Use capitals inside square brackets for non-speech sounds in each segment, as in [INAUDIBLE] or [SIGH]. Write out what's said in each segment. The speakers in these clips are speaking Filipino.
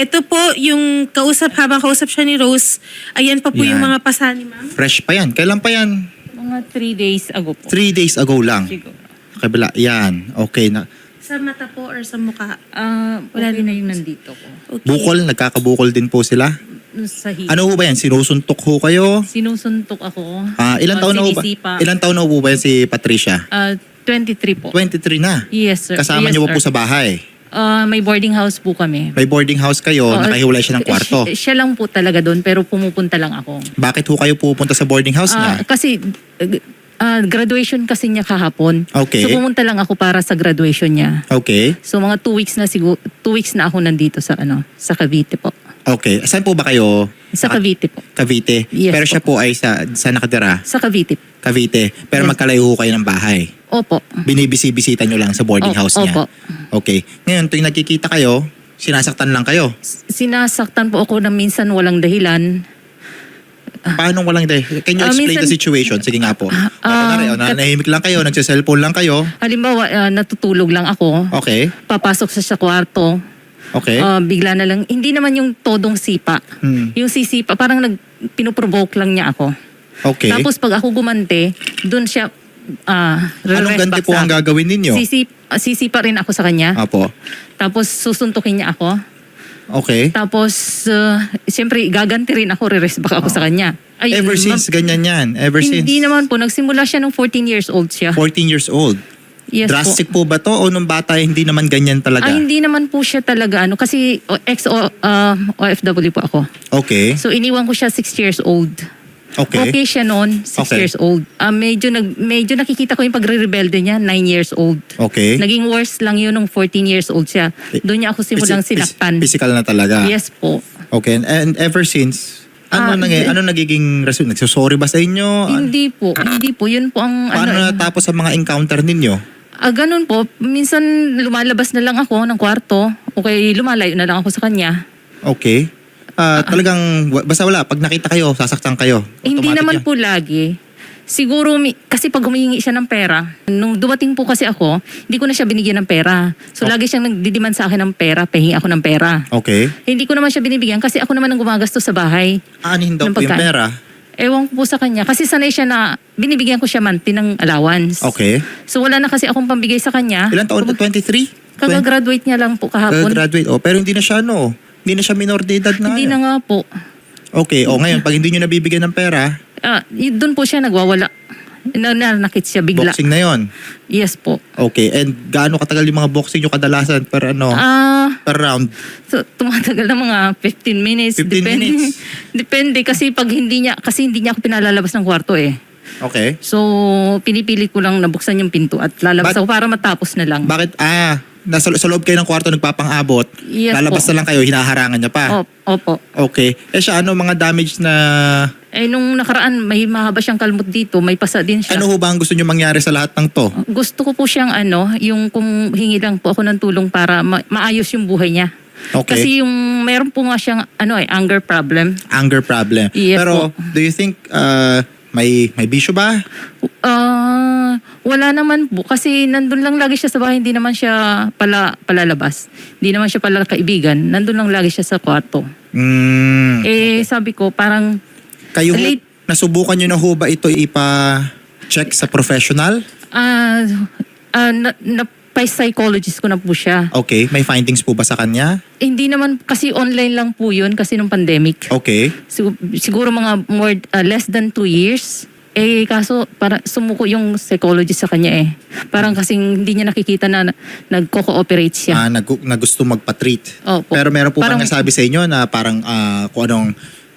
Ito po yung kausap, habang kausap siya ni Rose, ayan pa po yung Yan. mga pasa ni ma'am. Fresh pa yan. Kailan pa yan? Mga three days ago po. Three days ago lang. Siguro. Kabila. Yan. Okay na. Sa mata po or sa mukha. Ah, Wala okay na din yung po. nandito ko. Okay. Bukol. Nagkakabukol din po sila. Sa hip. Ano ho ba yan? Sinusuntok ho kayo? Sinusuntok ako. Ah, ilan taon na ho ba? sinisipa. Ilan taon na ho ba yan si Patricia? Ah, 23 po. 23 na. Yes, sir. Kasama yes, niyo po sir. sa bahay? Ah, may boarding house po kami. May boarding house kayo, Oo, nakahiwalay siya ng kwarto. Siya, [LAUGHS] siya lang po talaga doon, pero pumupunta lang ako. Bakit ho kayo pupunta sa boarding house Ah, niya? kasi ah, graduation kasi niya kahapon. Okay. So pumunta lang ako para sa graduation niya. Okay. So mga two weeks na siguro, two weeks na ako nandito sa ano, sa Cavite po. Okay. Saan po ba kayo? Sa Naka- Cavite po. Cavite. Yes Pero siya po ay sa, sa nakatira. Sa Cavite. Cavite. Pero Yes. magkalayo ho kayo ng bahay. Opo. Binibisi-bisita nyo lang sa boarding O- house niya. opo. Okay. Ngayon, tuwing nagkikita kayo, sinasaktan lang kayo. Sinasaktan po ako na minsan walang dahilan. Paano walang dahil? Can you Ah, explain the minsan- situation? Sige nga po. Ah, Uh, kat- nanahimik lang kayo, nagsa-cellphone lang kayo. Halimbawa, ah, natutulog lang ako. Okay. Papasok sa sa kwarto. Okay. ah, bigla na lang. Hindi naman yung todong sipa. Hmm. Yung sisipa, parang nag, pinoprovoke lang niya ako. Okay. Tapos pag ako gumante, doon siya ah Anong ganti po ang gagawin ninyo? Sisip, ah, sisipa rin ako sa kanya. Apo. Tapos susuntukin niya ako. Okay. Tapos, uh, siyempre, gaganti rin ako, re-rest back ako sa kanya. Ay, Ever since, ganyan yan. Ever since. Hindi naman po. Nagsimula siya nung 14 years old siya. 14 years old. Yes Drastic po. po. ba to o nung bata hindi naman ganyan talaga? Ay, hindi naman po siya talaga. Ano, kasi ex o, uh, OFW po ako. Okay. So, iniwan ko siya 6 years old. Okay. Okay siya noon, 6 Okay. years old. Ah, medyo, nag, medyo nakikita ko yung pagre-rebelde niya, 9 years old. Okay. Naging worse lang yun nung 14 years old siya. Doon niya ako simulang Physi- phys- sinaktan. Physical na talaga. Yes po. Okay. And, ever since, ano Ah, nang hindi. ano nagiging rason? Nagsusorry ba sa inyo? Hindi po. Hindi po. Yun po ang Paano ano. natapos sa mga encounter ninyo? Ah, ganun po. Minsan lumalabas na lang ako ng kwarto. Okay, lumalayo na lang ako sa kanya. Okay. Ah, talagang wa- basta wala pag nakita kayo, sasaktan kayo. Hindi Automatic naman yan. po lagi. Siguro, mi- kasi pag humihingi siya ng pera, nung dumating po kasi ako, hindi ko na siya binigyan ng pera. So, lagi siyang nagdidiman sa akin ng pera, pahingi ako ng pera. Okay. Hindi ko naman siya binibigyan kasi ako naman ang gumagastos sa bahay. Aanin daw Ng po yung pagkain. pera. Ewan ko po sa kanya. Kasi sanay siya na binibigyan ko siya manti ng allowance. Okay. So, wala na kasi akong pambigay sa kanya. Ilan taon? 23? Kagagraduate niya lang po kahapon. Kagagraduate. Oh, pero hindi na siya ano. Hindi na siya minor de edad na. Hindi na nga po. Okay. O ngayon, pag hindi nyo nabibigyan ng pera, Ah, y- doon po siya nagwawala. Na, nanakit siya bigla. boxing na yon. Yes po. Okay. And gaano katagal yung mga boxing nyo kadalasan per ano? Ah, per round? so, tumatagal na mga 15 minutes. 15 depende, minutes? [LAUGHS] depende kasi pag hindi niya kasi hindi niya ako pinalalabas ng kwarto eh. Okay. So, pinipilit ko lang nabuksan yung pinto at lalabas But- ako para matapos na lang. Bakit? Ah, nasa sa loob kayo ng kwarto nagpapang-abot. Yes lalabas po. na lang kayo, hinaharangan niya pa. Op- opo. Okay. Eh siya, ano mga damage na... Eh, nung nakaraan, may mahaba siyang kalmot dito, may pasa din siya. Ano ho ba ang gusto nyo mangyari sa lahat ng to? Gusto ko po siyang ano, yung kung hingi lang po ako ng tulong para ma- maayos yung buhay niya. Okay. Kasi yung meron po nga siyang ano eh, anger problem. Anger problem. Yes Pero, po. do you think uh, may may bisyo ba? Ah, wala naman po kasi nandun lang lagi siya sa bahay, hindi naman siya pala palalabas. Hindi naman siya pala kaibigan. Nandun lang lagi siya sa kwarto. Mm. Eh sabi ko parang Kayo ho, late- nasubukan nyo na ho ba ito ipa-check sa professional? ah ah, na, na psychologist ko na po siya. Okay. May findings po ba sa kanya? Hindi naman kasi online lang po 'yun kasi nung pandemic. Okay. Siguro, siguro mga more ah, less than two years. Eh kaso para sumuko yung psychologist sa kanya eh. Parang kasing hindi niya nakikita na nagko-cooperate siya. Ah, nag, na gusto magpa-treat. Opo. Pero meron po Parang- bang nasabi sa inyo na parang ah, kung anong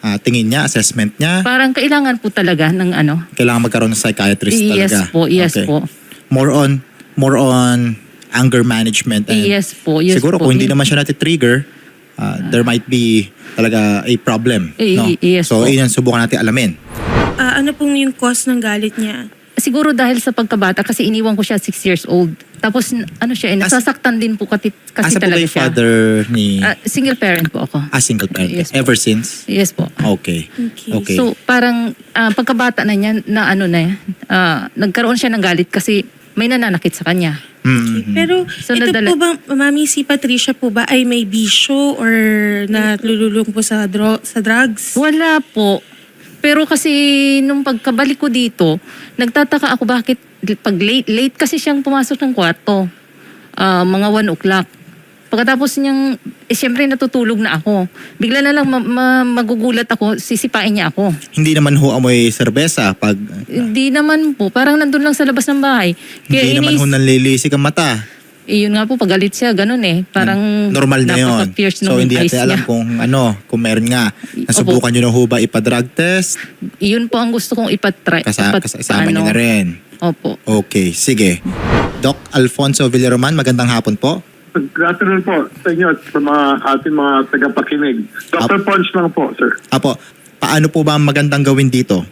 ah, tingin niya, assessment niya, Parang kailangan po talaga ng ano. kailangan magkaroon ng psychiatrist Yes talaga? po, yes Okay. po. More on, more on anger management. And Yes po, yes siguro po. kung hindi naman siya nati-trigger, ah, there might be talaga a problem. Eh, no? yes so, po. yun ang subukan natin alamin. Ah, ano pong yung cause ng galit niya? Siguro dahil sa pagkabata kasi iniwan ko siya 6 years old. Tapos n- ano siya, eh, As- nasasaktan din po kasi, kasi Asa po talaga kayo siya. father ni Ah, single parent po ako. a single parent? Yes po. Ever since? Yes po. Okay. Okay. Okay. So parang ah, pagkabata na niya na ano na ah, nagkaroon siya ng galit kasi may nananakit sa kanya. Mm. Pero So, ito nadala- po ba, Mami, si Patricia po ba ay may bisyo or nalululong po sa, dro- sa drugs? Wala po. Pero kasi nung pagkabalik ko dito, nagtataka ako bakit pag late, late kasi siyang pumasok ng kwarto. Ah, mga 1 o'clock. Pagkatapos niyang, eh, siyempre natutulog na ako. Bigla na lang ma- ma- magugulat ako, sisipain niya ako. Hindi naman ho amoy serbesa pag Hindi naman po, parang nandun lang sa labas ng bahay. hindi naman ho inis- nanlilisik ang mata. Eh, yun nga po, pagalit siya, ganun eh. Parang Normal na yun. napaka-fierce So nung hindi eyes natin alam niya. kung ano, kung meron nga. Nasubukan nyo na ho ba ipa-drug test? Yun po ang gusto kong ipatry. Kasa, ipat- kasama nyo ano. na rin. Opo. Okay, sige. Doc Alfonso Villaroman, magandang hapon po. Good afternoon po sa inyo at sa mga ating mga tagapakinig. Dr. Punch lang po, sir. Apo, paano po ba ang magandang gawin dito?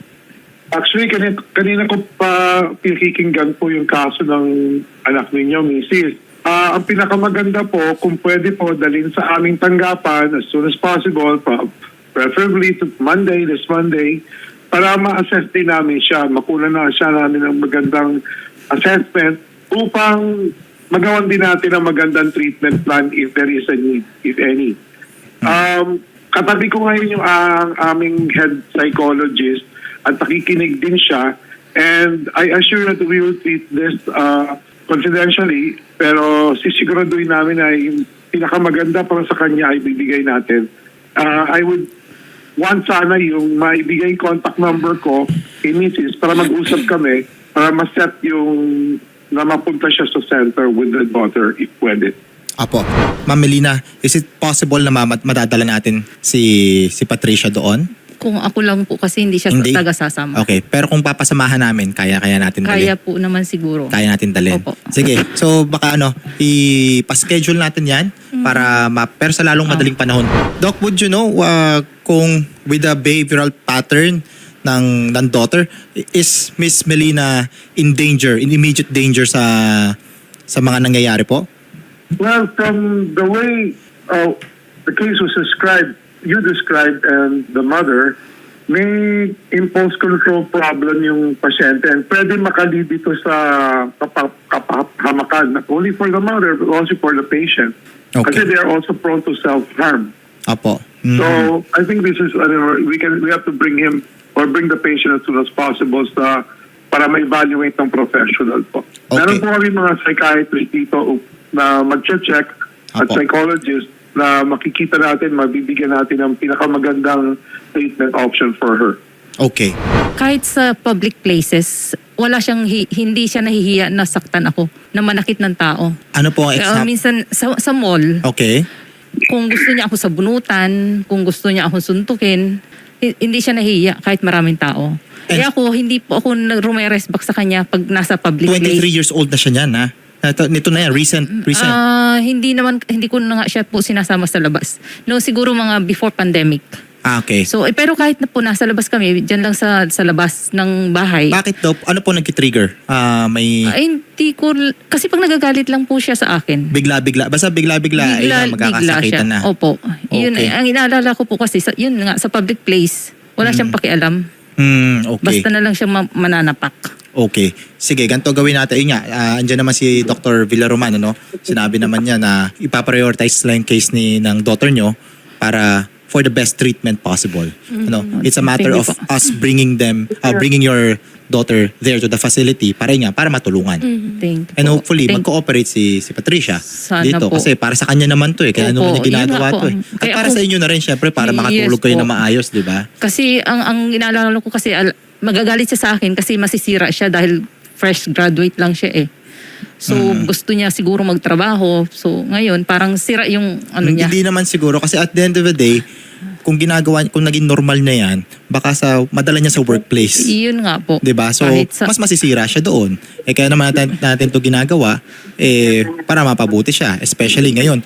Actually, kanina, kanina ko pa pinakikinggan po yung kaso ng anak ninyo, Mrs. Ah, ang pinakamaganda po, kung pwede po, dalhin sa aming tanggapan as soon as possible, preferably to Monday, this Monday, para ma-assess din namin siya, makuha na siya namin ng magandang assessment upang magawan din natin ang magandang treatment plan if there is a need, if any. Um, katabi ko ngayon yung ang aming head psychologist at nakikinig din siya and I assure that we will treat this uh, confidentially pero sisiguraduhin namin na yung pinakamaganda para sa kanya ay bibigay natin. Uh, I would want sana yung maibigay contact number ko kay Mrs. para mag-usap kami para ma-set yung na mapunta siya sa center with the daughter if pwede. Apo, Ma'am Melina, is it possible na ma- madadala natin si si Patricia doon? Kung ako lang po kasi hindi siya Hindi. taga-sasama. Okay, pero kung papasamahan namin, kaya-kaya natin Kaya dalhin. po naman siguro. Kaya natin dalhin. Opo. Sige, so baka ano, i-schedule natin yan para ma pero sa lalong madaling panahon. Doc, would you know uh, kung with the behavioral pattern ng, ng daughter, is Miss Melina in danger, in immediate danger sa sa mga nangyayari po? Well, from the way uh, the case was described, you described, and the mother, may impulse control problem yung pasyente and pwede makalid dito sa kapa- kapahamakan, not only for the mother but also for the patient. Okay. Kasi they are also prone to self-harm. Apo. Mhm. So I think this is ano, we can we have to bring him or bring the patient as soon as possible sa para ma-evaluate ng professional po. Okay. Meron po kami mga psychiatrist dito na mag-check at Apo. psychologist na makikita natin, mabibigyan natin ng pinakamagandang treatment option for her. Okay. Kahit sa public places, wala siyang hi- hindi siya nahihiya na saktan ako, na manakit ng tao. Ano po ang Kaya example? minsan sa, sa mall, Okay. kung gusto niya ako sa bunutan, kung gusto niya ako suntukin, hi- hindi siya nahihiya kahit maraming tao. Kaya ako, hindi po ako nag-rumeres back sa kanya pag nasa public 23 place. years old na siya niyan, ha? Ito, nito na yan, recent, recent. Ah, hindi naman, hindi ko na nga siya po sinasama sa labas. No, siguro mga before pandemic. ah, okay. So, eh, pero kahit na po nasa labas kami, dyan lang sa, sa labas ng bahay. Bakit daw? Ano po nag-trigger? Ah, may Ay, hindi ko, kasi pag nagagalit lang po siya sa akin. bigla-bigla. Basta bigla-bigla ay bigla, na magkakasakitan na. Opo. Yun, Okay. eh, ang inaalala ko po kasi, sa, yun nga, sa public place, wala siyang pakialam. Hmm, okay. Basta na lang siya ma- mananapak. Okay. Sige, ganito gawin natin. Yun nga, ah, andyan naman si Dr. Villaroman, ano? Sinabi naman niya na ipaprioritize lang yung case ni, ng daughter nyo para for the best treatment possible. Ano, it's a matter of us bringing them, uh, bringing your daughter there to the facility para nga, para matulungan. Thank And po. hopefully, Thank- mag-cooperate si, si Patricia Sana dito. po. Kasi para sa kanya naman to eh. Kaya ano Opo, niya ginagawa po. to eh. At Kaya para ako- sa inyo na rin, syempre, para Yes makatulog kayo po. na maayos, di ba? Kasi ang ang inaalala ko kasi al- magagalit siya sa akin kasi masisira siya dahil fresh graduate lang siya eh. So Mm. gusto niya siguro magtrabaho. So ngayon parang sira yung ano niya. hindi naman siguro. Kasi at the end of the day, kung ginagawa, kung naging normal na yan, baka sa, madala niya sa workplace. Iyon nga po. 'di ba? So Kahit sa- mas masisira siya doon. Eh kaya naman natin, natin 'to ginagawa eh para mapabuti siya, especially ngayon.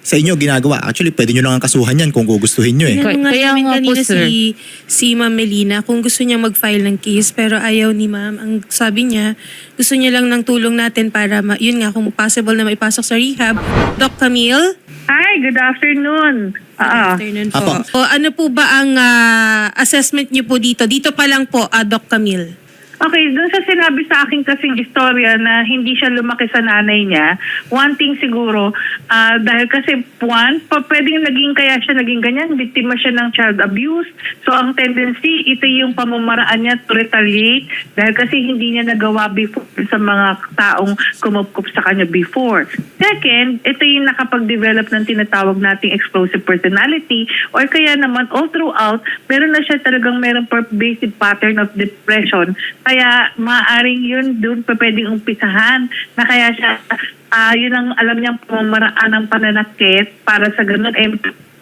Sa inyo ginagawa. Actually, pwede niyo lang ang kasuhan yan kung gugustuhin niyo eh. Kaya- nga kaya nga po, sir. si, si Ma'am Melina kung gusto niya mag-file ng case pero ayaw ni Ma'am. Ang sabi niya, gusto niya lang ng tulong natin para, ma- yun nga, kung possible na maipasok sa rehab. Doc Camille? Hi, good afternoon. Ah, Afternoon Apo. po. O, ano po ba ang ah, assessment niyo po dito? Dito pa lang po, ah, Doc Camille. Okay, dun sa sinabi sa akin kasing istorya na hindi siya lumaki sa nanay niya, one thing siguro, ah, dahil kasi one, pa, pwedeng naging kaya siya naging ganyan, biktima siya ng child abuse. So ang tendency, ito yung pamamaraan niya to retaliate dahil kasi hindi niya nagawa before sa mga taong kumupkup sa kanya before. Second, ito yung nakapag-develop ng tinatawag nating explosive personality or kaya naman all throughout, meron na siya talagang merong pervasive pattern of depression. Kaya maaring yun doon pa pwedeng umpisahan na kaya siya, ah yun ang alam niyang pamamaraan ng pananakit para sa ganun eh,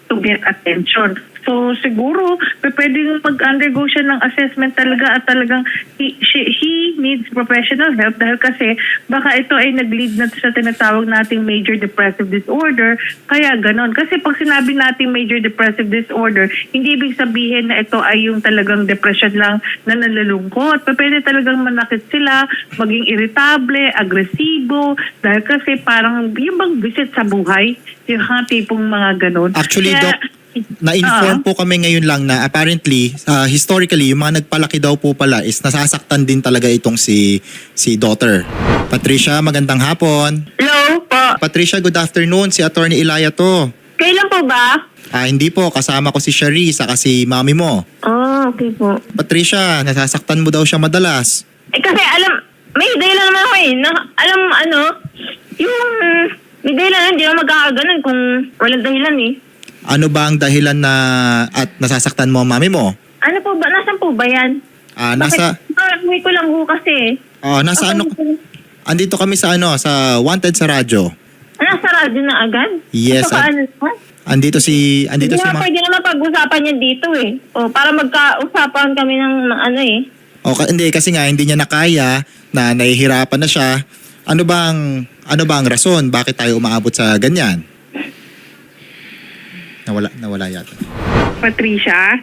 to get attention. So siguro pwedeng mag-undergo siya ng assessment talaga at talagang he, she, he needs professional help dahil kasi baka ito ay nag-lead na sa tinatawag nating major depressive disorder. Kaya ganon. Kasi pag sinabi nating major depressive disorder, hindi ibig sabihin na ito ay yung talagang depression lang na nalalungkot. Pwede talagang manakit sila, maging irritable, agresibo, dahil kasi parang yung bang visit sa buhay, yung mga tipong mga ganon. Actually, Kaya- Doc, na-inform po kami ngayon lang na apparently, uh, historically, yung mga nagpalaki daw po pala is nasasaktan din talaga itong si si daughter. Patricia, magandang hapon. Hello po. Patricia, good afternoon. Si Attorney Ilaya to. Kailan po ba? Ah, hindi po, kasama ko si Shari, saka si mami mo. Oh, okay po. Patricia, nasasaktan mo daw siya madalas. Eh kasi alam, may dahilan naman ako eh. Na, alam ano, yung may dahilan hindi naman magkakaganon kung walang dahilan eh. Ano ba ang dahilan na at nasasaktan mo ang mami mo? Ano po ba? Nasaan po ba yan? Ah, nasa Bakit? Uwi ko lang ho kasi. oh, nasa ano Andito kami sa ano, sa Wanted sa radyo. Nasa radyo na agad? Yes, pa, ad- ano? Andito si andito Hindi si nga ma- pwede naman pag-usapan yan dito eh. O, para magka-usapan kami ng, ng ano eh. O, ka- hindi kasi nga hindi niya nakaya na nahihirapan na siya. Ano bang ano ba ang rason bakit tayo umaabot sa ganyan? Nawala nawala yata. Patricia?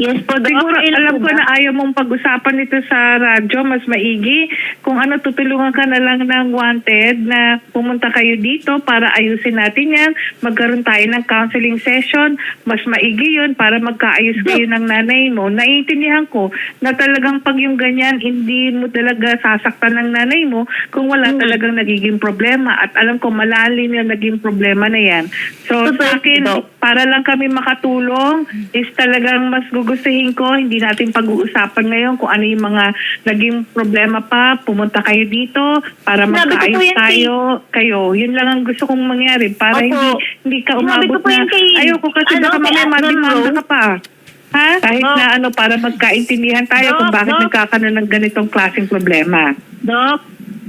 Yes po, Doc. Siguro Kailan alam po ko ba? na ayaw mong pag-usapan ito sa radyo, mas maigi. Kung ano, tutulungan ka na lang ng wanted na pumunta kayo dito para ayusin natin yan. Magkaroon tayo ng counseling session. Mas maigi yun para magkaayos kayo ng nanay mo. Naiintindihan ko na talagang pag yung ganyan, hindi mo talaga sasaktan ng nanay mo kung wala Hmm. talagang nagiging problema. At alam ko malalim yung naging problema na yan. So Super, sa akin, Doc. Para lang kami makatulong is talagang mas gugustuhin ko hindi natin pag-uusapan ngayon kung ano yung mga naging problema pa pumunta kayo dito para Sinabi ko po magkaayos yan kay- tayo kayo yun lang ang gusto kong mangyari para Opo. hindi hindi ka Sinabi umabot po na yan kay- ayoko kasi ano, baka kay mamaya Adnan madimanda Rose. ka pa ha kahit Doc. na ano para magkaintindihan tayo Doc, kung bakit Doc. nagkakaroon ng ganitong klaseng problema Doc,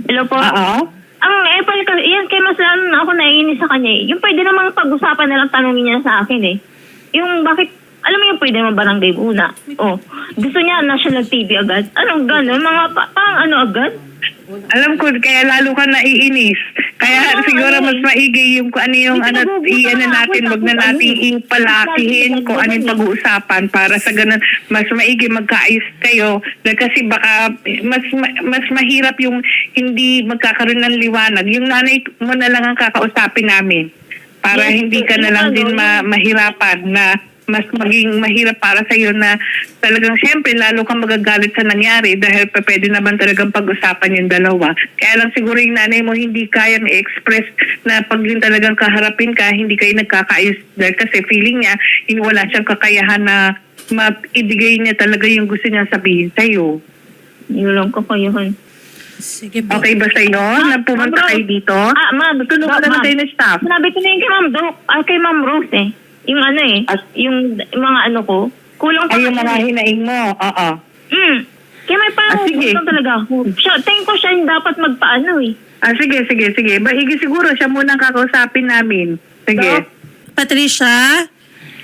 hello po. oo Ang Apple kasi, yan kay mas lalo na ako naiinis sa kanya eh. Yung pwede namang pag-usapan na lang tanongin niya sa akin eh. Yung bakit, alam mo yung pwede naman barangay muna. Oh, gusto niya national TV agad. Anong gano'n? Mga pa, parang ano agad? Alam ko, kaya lalo ka naiinis. Kaya Ano, siguro mas eh. maigi yung kung ano yung Hindi ano, nagugutom i-ano ako, natin, wag na tapos natin ano ipalakihin Lagi kung ano yung eh. pag-uusapan para sa ganun, mas maigi magkaayos kayo. Dahil kasi baka mas ma- mas mahirap yung hindi magkakaroon ng liwanag. Yung nanay mo na lang ang kakausapin namin para Yes, hindi ka na lang ano, din ma- mahirapan na mas maging mahirap para sa iyo na talagang syempre lalo kang magagalit sa nangyari dahil pa pwede naman talagang pag-usapan yung dalawa. Kaya lang siguro yung nanay mo hindi kayang i-express na pag yun talagang kaharapin ka, hindi kayo nagkakaayos dahil kasi feeling niya hindi wala siyang kakayahan na maibigay niya talaga yung gusto niya sabihin sa'yo. Yun lang ko kayo. hon. Sige po. Okay ba sa'yo na pumunta Ma'am kayo dito? Ah, ma'am. Tulungan Doc, naman ma'am. tayo ng staff. Sinabi ko na yun kay ma'am Doc. Ah, kay ma'am Rose eh. Yung ano eh. As- yung yung mga ano ko. Kulang pa Ay, yung mga eh. hinaing mo. Oo. Mm. Kaya may parang Ah, sige. kulang talaga ako. Siya, tingin ko siya yung dapat magpaano eh. Ah, sige, sige, sige. Bahigi siguro siya muna ang kakausapin namin. Sige. Doc? Patricia,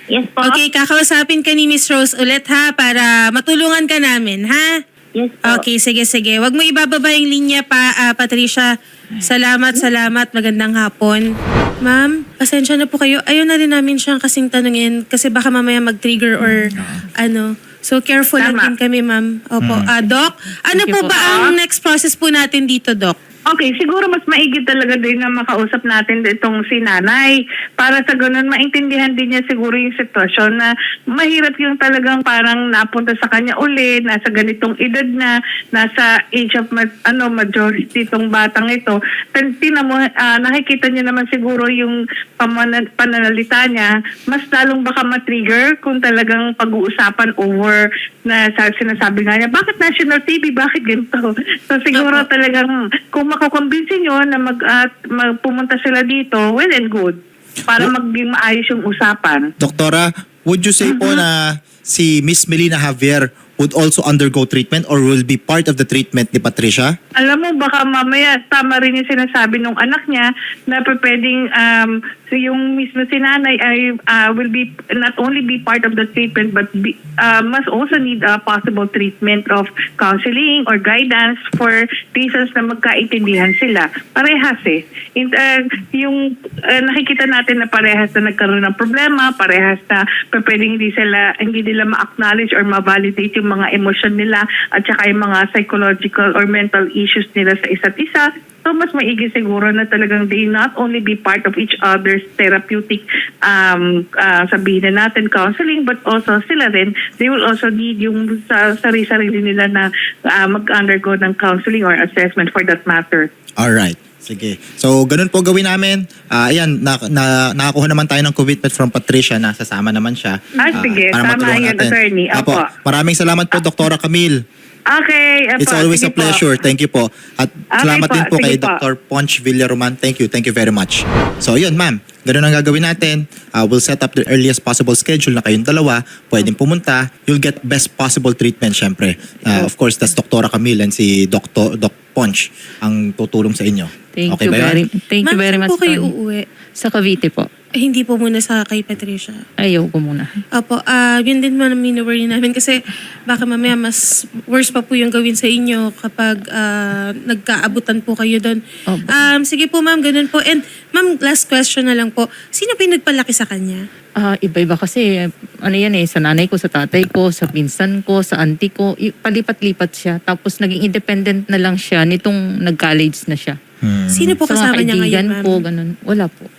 Yes po. okay, kakausapin ka ni Miss Rose ulit ha para matulungan ka namin, ha? Yes po. Okay, sige, sige. Huwag mo ibababa yung linya pa, ah, Patricia. Salamat, salamat. Magandang hapon. Ma'am, pasensya na po kayo. Ayaw na rin namin siyang kasing tanungin kasi baka mamaya mag-trigger or ano. So careful lang Tama. din kami, ma'am. Opo. Ah, Doc, ano po. ba ang next process po natin dito, Doc? Okay, siguro mas maigit talaga din na makausap natin itong si nanay para sa ganun maintindihan din niya siguro yung sitwasyon na mahirap yung talagang parang napunta sa kanya uli, nasa ganitong edad na, nasa age of ma- ano majority itong batang ito. Tan- Tingnan mo, ah, nakikita niya naman siguro yung pamana- pananalita niya, mas lalong baka matrigger kung talagang pag-uusapan over na sa sinasabi nga niya, bakit national TV, bakit ganito? [LAUGHS] So siguro talagang kung makukumbinsin nyo na mag, at magpumunta sila dito, well and good. Para maging maayos yung usapan. Doktora, would you say po na si Miss Melina Javier would also undergo treatment or will be part of the treatment ni Patricia? Alam mo, baka mamaya tama rin yung sinasabi ng anak niya na pwedeng um, so yung mismo si nanay ay uh, will be not only be part of the treatment but be, uh, must also need a possible treatment of counseling or guidance for reasons na magkaintindihan sila. Parehas eh. In, uh, yung uh, nakikita natin na parehas na nagkaroon ng problema, parehas na pwedeng hindi sila hindi nila ma-acknowledge or ma-validate yung mga emosyon nila at saka yung mga psychological or mental issues nila sa isa't isa. So mas maigi siguro na talagang they not only be part of each other's therapeutic um, uh, sabihin na natin counseling but also sila rin they will also need yung sa sarili-sarili nila na uh, mag-undergo ng counseling or assessment for that matter. All right. Sige. So, ganun po gawin namin. Ah, ayan, na, na, nakakuha naman tayo ng commitment from Patricia na sasama naman siya. Ah, sige. para Tama matulungan yan, natin. attorney. Apo. Apo. Maraming salamat po, Doktora Camille. Okay. It's apo, always a sige po. pleasure. Thank you po. At salamat po. din po Sige kay po. Dr. Ponch Villaroman. Thank you. Thank you very much. So, yun, ma'am. Ganun ang gagawin natin. Uh, we'll set up the earliest possible schedule na kayong dalawa. Pwedeng pumunta. You'll get best possible treatment, syempre. Uh, of course, that's Dr. Camille and si Dr. Doc Ponch ang tutulong sa inyo. Thank okay you ba yun? very, thank you very saan much. po kayo Tony. uuwi? Sa Cavite po. Hindi po muna sa kay Patricia. Ayaw ko muna. Opo, ah yun din man ang minworry namin kasi baka mamaya mas worse pa po yung gawin sa inyo kapag ah, nagkaabutan po kayo doon. Opo. Um, sige po ma'am, ganun po. And ma'am, last question na lang po. Sino po yung nagpalaki sa kanya? Ah, iba-iba kasi, ano yan eh, sa nanay ko, sa tatay ko, sa pinsan ko, sa auntie ko, i- palipat-lipat siya. Tapos naging independent na lang siya nitong nag-college na siya. Hmm. Sino po sa mga kasama niya ngayon, kaibigan ma'am? po, ganun. Wala po.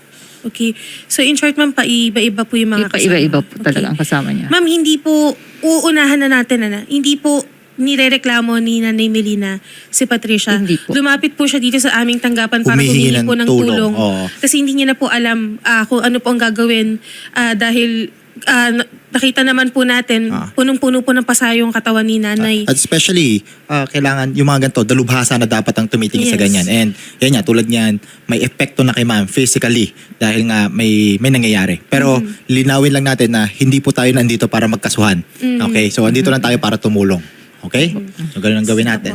Okay. So in short, ma'am, paiba-iba po yung mga Iba- kasama. Iba-iba po Okay. talaga ang kasama niya. Ma'am, hindi po, uunahan na natin, ana. Hindi po nirereklamo ni Nanay Melina si Patricia. Hindi po. Lumapit po siya dito sa aming tanggapan para Humihingi humingi ng po ng tulong. tulong. Oo. Kasi hindi niya na po alam ah, kung ano po ang gagawin ah, dahil ah, na- nakita naman po natin, Ah. punong-puno po ng pasayong katawan ni Nanay. At especially, ah, kailangan yung mga ganito, dalubhasa na dapat ang tumitingin sa Yes. ganyan. And yan nga, tulad niyan, may epekto na kay ma'am physically dahil nga may, may nangyayari. Pero Mm-hmm. linawin lang natin na hindi po tayo nandito para magkasuhan. Mm-hmm. Okay? So, andito lang tayo para tumulong. Okay? So, ganun ang gawin natin.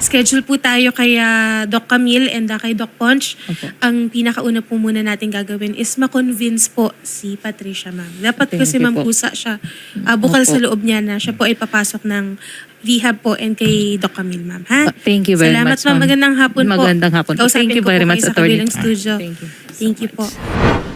Schedule po tayo kay ah, Doc Camille and ah, kay Doc Ponch. Ang pinakauna po muna natin gagawin is ma-convince po si Patricia, ma'am. Dapat Thank kasi you ma'am po. pusa siya. Ah, bukal sa loob niya na siya po ay papasok ng rehab po and kay Doc Camille, ma'am. Ha? Ah, thank you very Salamat, much, ma'am. ma'am. Magandang hapon po. Magandang hapon po. Kausapin Thank you ko po very kayo much, sa Attorney. kabilang studio. Thank you so Thank you much. po.